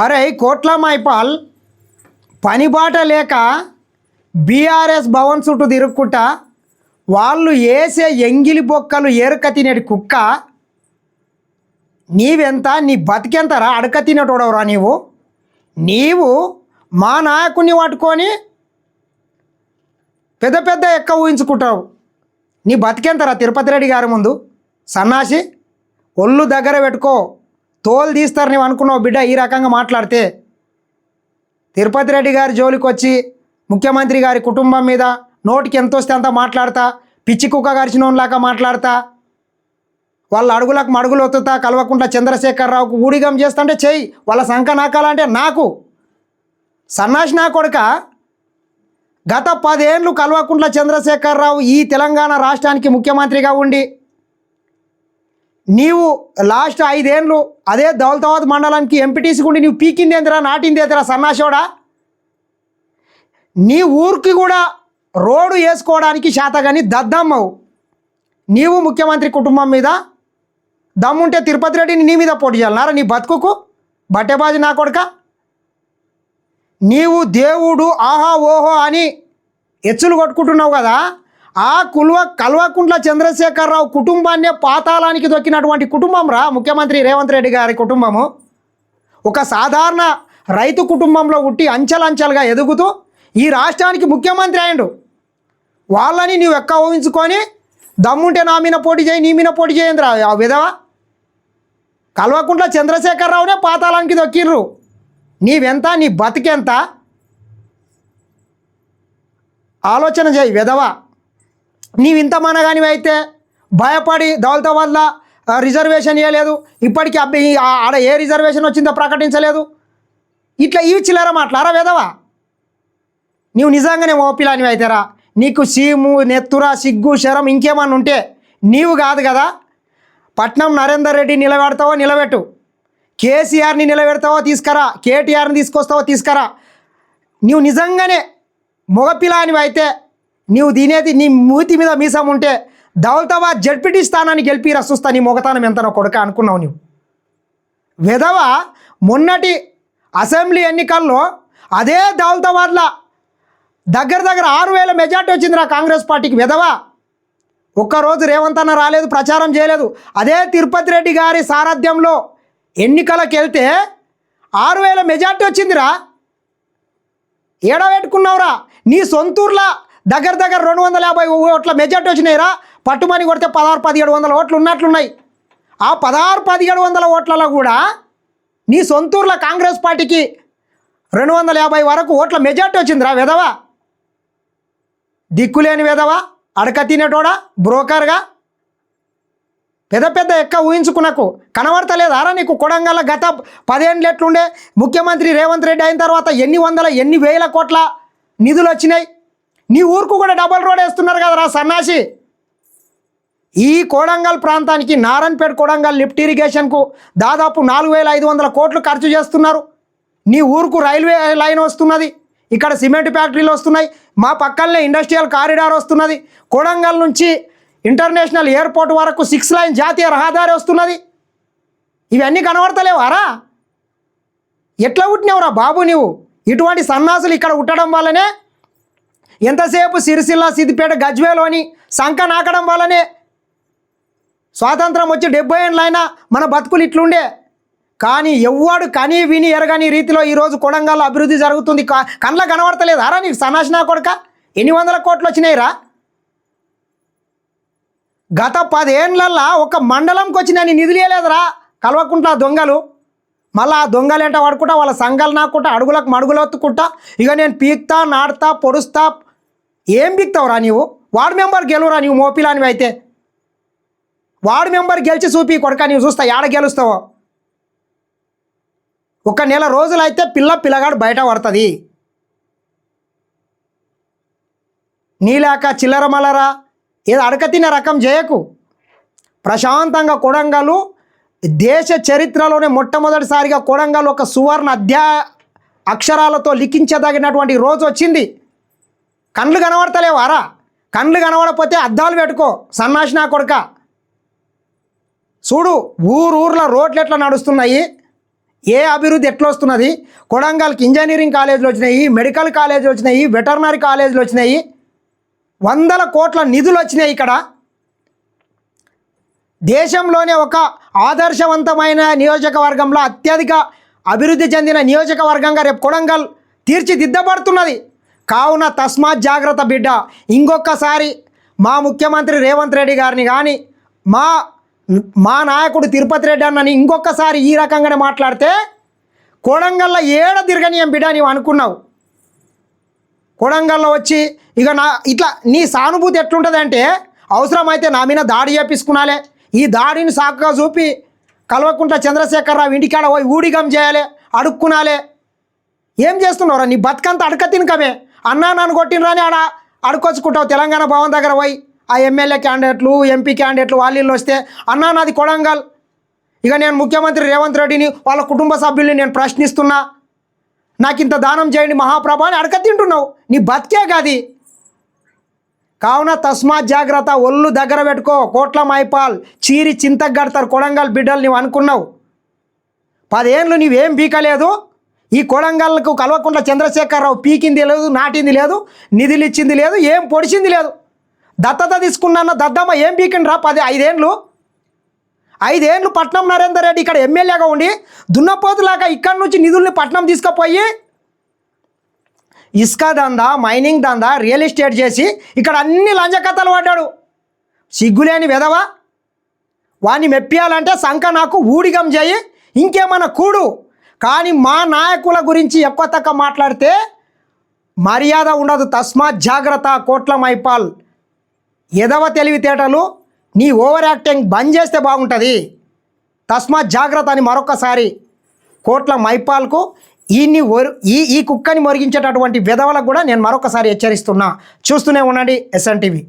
అరే కోట్ల మైపాల్ పనిబాట లేక బీఆర్ఎస్ భవన్ చుట్టూ తిరుక్కుంటా వాళ్ళు వేసే ఎంగిలి బొక్కలు ఏరుక తినేటి కుక్క నీవెంత నీ బతికెంతరా అడక తినేటోడవరా నీవు? నీవు మా నాయకుడిని పట్టుకొని పెద్ద పెద్ద ఎక్క ఊహించుకుంటావు. నీ బతికెంతరా తిరుపతి రెడ్డి గారి ముందు? సన్నాసి ఒళ్ళు దగ్గర పెట్టుకో. తోలు తీస్తారు నువ్వు అనుకున్నావు బిడ్డ ఈ రకంగా మాట్లాడితే. తిరుపతి రెడ్డి గారి జోలికి వచ్చి ముఖ్యమంత్రి గారి కుటుంబం మీద నోటికి ఎంత వస్తే అంత మాట్లాడతా పిచ్చి కుక్క గరిచినోన్లాగా మాట్లాడతా. వాళ్ళ అడుగులకు మడుగులు ఒత్తుతా కలవకుండా చంద్రశేఖరరావుకు ఊడిగం చేస్తుంటే చెయ్యి. వాళ్ళ సంఖ నాకాలంటే నాకు. సన్నాసి నా కొడుక గత పదేళ్ళు కల్వకుంట్ల చంద్రశేఖరరావు ఈ తెలంగాణ రాష్ట్రానికి ముఖ్యమంత్రిగా ఉండి నీవు లాస్ట్ ఐదేళ్ళు అదే దౌలతాబాద్ మండలానికి ఎంపీటీసీ ఉండి నీవు పీకింది ఏందిరా నాటింది సన్నాసోడా? నీ ఊరికి కూడా రోడ్డు వేసుకోవడానికి శాతగాని దద్దమ్మవు. నీవు ముఖ్యమంత్రి కుటుంబం మీద దమ్ముంటే తిరుపతి రెడ్డిని నీ మీద పోటీ చేయాలన్నారా నీ బతుకుకు? బట్టెబాజీ నా కొడుక? నీవు దేవుడు ఆహా ఓహో అని ఎచ్చులు కొట్టుకుంటున్నావు కదా? ఆ కుల్వ కల్వకుంట్ల చంద్రశేఖరరావు కుటుంబాన్నే పాతాళానికి దొక్కినటువంటి కుటుంబం రా ముఖ్యమంత్రి రేవంత్ రెడ్డి గారి కుటుంబము. ఒక సాధారణ రైతు కుటుంబంలో పుట్టి అంచెలంచెలుగా ఎదుగుతూ ఈ రాష్ట్రానికి ముఖ్యమంత్రి అయ్యండు. వాళ్ళని నువ్వు ఎక్క ఊహించుకొని దమ్ముంటే నా మీద పోటీ చేయి నీ మీద పోటీ చేయండి రా ఆ విధవ? కల్వకుంట్ల చంద్రశేఖరరావునే పాతాళానికి దొక్కిర్రు. నీవెంత నీ బతికెంత? ఆలోచన చేయి విధవ? నీవు ఇంత మనగానివి అయితే భయపడి దౌలతాబాద్లో వల్ల రిజర్వేషన్ ఇవ్వలేదు ఇప్పటికీ అబ్బాయి ఆడ ఏ రిజర్వేషన్ వచ్చిందో ప్రకటించలేదు. ఇట్లా ఇవి చిల్లర మాట్లాడరా విధవా? నీవు నిజంగానే ఓపిలానివి అయితేరా నీకు సీము నెత్తుర సిగ్గు శరం ఇంకేమన్నా ఉంటే నీవు కాదు కదా. పట్నం నరేందర్ రెడ్డి నిలబెడతావో నిలబెట్టు. కేసీఆర్ని నిలబెడతావో తీసుకురా కేటీఆర్ని తీసుకొస్తావో తీసుకురా. నీవు నిజంగానే మగపిల్లానివి అయితే నీవు తినేది నీ మూతి మీద మీసం ఉంటే దౌలతాబాద్ జడ్పీటీ స్థానాన్ని గెలిపి రస్తుస్తా నీ మొగతానం ఎంతనో కొడుక అనుకున్నావు నీవు. విధవ మొన్నటి అసెంబ్లీ ఎన్నికల్లో అదే దౌలతాబాద్లో దగ్గర దగ్గర ఆరు వేల మెజార్టీ వచ్చిందిరా కాంగ్రెస్ పార్టీకి విధవ. ఒక్కరోజు రేవంత్ అన్న రాలేదు ప్రచారం చేయలేదు. అదే తిరుపతి రెడ్డి గారి సారథ్యంలో ఎన్నికలకు వెళ్తే ఆరు వేల మెజార్టీ వచ్చిందిరా. ఏడపెట్టుకున్నావురా నీ సొంతూర్లా దగ్గర దగ్గర రెండు వందల యాభై ఓట్ల మెజార్టీ వచ్చినాయిరా. పట్టుమని కొడితే పదహారు పదిహేడు వందల ఓట్లు ఉన్నట్లున్నాయి. ఆ పదహారు పదిహేడు వందల ఓట్లలో కూడా నీ సొంతూరులో కాంగ్రెస్ పార్టీకి రెండు వందల యాభై వరకు ఓట్ల మెజార్టీ వచ్చిందిరా విధవా. దిక్కులేని విధవా అడక తినేటోడా బ్రోకర్గా. పెద్ద పెద్ద ఎక్క ఊహించుకున్నకు కనబడతలేదారా నీకు? కొడంగల్ గత పదేళ్ళు ఎట్లుండే? ముఖ్యమంత్రి రేవంత్ రెడ్డి అయిన తర్వాత ఎన్ని వందల ఎన్ని వేల కోట్ల నిధులు వచ్చినాయి? నీ ఊరుకు కూడా డబల్ రోడ్ వేస్తున్నారు కదరా సన్నాసి. ఈ కోడంగల్ ప్రాంతానికి నారాయణపేట కోడంగల్ లిఫ్ట్ ఇరిగేషన్కు దాదాపు నాలుగు వేల ఐదు వందల కోట్లు ఖర్చు చేస్తున్నారు. నీ ఊరుకు రైల్వే లైన్ వస్తున్నది. ఇక్కడ సిమెంట్ ఫ్యాక్టరీలు వస్తున్నాయి. మా పక్కనే ఇండస్ట్రియల్ కారిడార్ వస్తున్నది. కోడంగల్ నుంచి ఇంటర్నేషనల్ ఎయిర్పోర్ట్ వరకు సిక్స్ లైన్ జాతీయ రహదారి వస్తున్నది. ఇవన్నీ కనబడతలేవారా? ఎట్లా పుట్టినవురా బాబు నీవు? ఇటువంటి సన్నాసులు ఇక్కడ ఉండడం వల్లనే ఎంతసేపు సిరిసిల్ల సిద్దిపేట గజ్వేలోని సంఖ నాకడం వల్లనే స్వాతంత్రం వచ్చి డెబ్బై ఏళ్ళైనా మన బతుకులు ఇట్లుండే. కానీ ఎవ్వడు కని విని ఎరగని రీతిలో ఈరోజు కొడంగల్ అభివృద్ధి జరుగుతుంది. కా కళ్ళ కనబడతలేదు అరా నీకు సన్నాసినా కొడక? ఎన్ని వందల కోట్లు వచ్చినాయిరా? గత పదేండ్లల్లా ఒక మండలంకి వచ్చిన నీ నిధులు వేయలేదురా కలవకుంటా దొంగలు. మళ్ళీ ఆ దొంగలు ఏంట పడుకుంటా వాళ్ళ సంఘాలు నాకుంటా అడుగులకు మడుగులు ఒత్తుకుంటా ఇక నేను పీక్తా నాడుతా పొడుస్తా ఏం బిక్తావురా నీవు? వార్డు మెంబర్ గెలువురా నీవు మోపిలానివి అయితే? వార్డు మెంబర్ గెలిచి చూపి కొడక నీవు చూస్తా ఏడ గెలుస్తావో? ఒక నెల రోజులైతే పిల్ల పిల్లగాడు బయట పడుతుంది. నీలాక చిల్లర మలరా ఏదో అడక తిన్న రకం చేయకు. ప్రశాంతంగా కొడంగలు దేశ చరిత్రలోనే మొట్టమొదటిసారిగా కొడంగల్ ఒక సువర్ణ అధ్యాయ అక్షరాలతో లిఖించదగినటువంటి రోజు వచ్చింది. కండ్లు కనబడతలేవారా? కండ్లు కనబడపోతే అద్దాలు పెట్టుకో సన్నాసి నా కొడుక. చూడు ఊరు ఊర్లో రోడ్లు ఎట్లా నడుస్తున్నాయి? ఏ అభివృద్ధి ఎట్లా వస్తున్నది కొడంగల్కి ఇంజనీరింగ్ కాలేజీలు వచ్చినాయి మెడికల్ కాలేజీలు వచ్చినాయి వెటర్నరీ కాలేజీలు వచ్చినాయి. వందల కోట్ల నిధులు వచ్చినాయి ఇక్కడ. దేశంలోనే ఒక ఆదర్శవంతమైన నియోజకవర్గంలో అత్యధిక అభివృద్ధి చెందిన నియోజకవర్గంగా రేపు కొడంగల్ తీర్చిదిద్దబడుతున్నది. కావున తస్మాత్ జాగ్రత్త బిడ్డ. ఇంకొకసారి మా ముఖ్యమంత్రి రేవంత్ రెడ్డి గారిని కానీ మా మా నాయకుడు తిరుపతి రెడ్డి అన్నని ఇంకొకసారి ఈ రకంగానే మాట్లాడితే కొడంగల్లో ఏడ తిరగనీయం బిడ్డ నీవు అనుకున్నావు? కొడంగల్లో వచ్చి ఇక నా ఇట్లా నీ సానుభూతి ఎట్లుంటుంది అంటే అవసరమైతే నా మీద దాడి చేపించుకునాలే ఈ దాడిని సాకుగా చూపి కల్వకుంట్ల చంద్రశేఖరరావు ఇంటికాడ పోయి ఊడిగం చేయాలి అడుక్కునాలే ఏం చేస్తున్నావురా? నీ బతుకంతా అడక తినకమే. అన్నా నన్ను కొట్టినరాని ఆడ అడుకొచ్చుకుంటావు తెలంగాణ భవన్ దగ్గర పోయి ఆ ఎమ్మెల్యే క్యాండిడేట్లు ఎంపీ క్యాండిడేట్లు వాళ్ళు వస్తే అన్నా నాది కొడంగల్. ఇక నేను ముఖ్యమంత్రి రేవంత్ రెడ్డిని వాళ్ళ కుటుంబ సభ్యుల్ని నేను ప్రశ్నిస్తున్నా. నాకు ఇంత దానం చేయండి మహాప్రభ అని అడక తింటున్నావు. నీ బతికే కాది కావున తస్మాత్ జాగ్రత్త ఒళ్ళు దగ్గర పెట్టుకో. కోట్ల మైపాల్ చీరి చింతగడతారు కొడంగల్ బిడ్డలు నువ్వు అనుకున్నావు. పదేళ్ళు నీవేం పీకలేదు ఈ కొడంగల్కు కలవకుండా చంద్రశేఖరరావు పీకింది లేదు నాటింది లేదు నిధులు ఇచ్చింది లేదు ఏం పొడిచింది లేదు. దత్తత తీసుకున్న దద్దమ్మ ఏం పీకిండ్రా? పది ఐదేండ్లు? ఐదేండ్లు పట్నం నరేందర్ రెడ్డి ఇక్కడ ఎమ్మెల్యేగా ఉండి దున్నపోతులాగా ఇక్కడి నుంచి నిధుల్ని పట్నం తీసుకుపోయి ఇసుక దందా మైనింగ్ దందా రియల్ ఎస్టేట్ చేసి ఇక్కడ అన్ని లంజకథలు పడ్డాడు. సిగ్గులేని వెధవా. వాణ్ణి మెప్పియాలంటే సంక నాకు ఊడిగం చేయి ఇంకేమన్నా కూడు. కానీ మా నాయకుల గురించి ఎక్కువ తక్కువ మాట్లాడితే మర్యాద ఉండదు. తస్మాత్ జాగ్రత్త కోట్ల మైపాల్. ఎదవ తెలివితేటలు నీ ఓవర్ యాక్టింగ్ బంద్ చేస్తే బాగుంటుంది. తస్మాత్ జాగ్రత్త అని మరొకసారి కోట్ల మైపాల్కు ఈయన్ని ఈ ఈ కుక్కని మొరిగించేటటువంటి విధవలకు కూడా నేను మరొకసారి హెచ్చరిస్తున్నా. చూస్తూనే ఉండండి ఎస్ఎన్టీవీ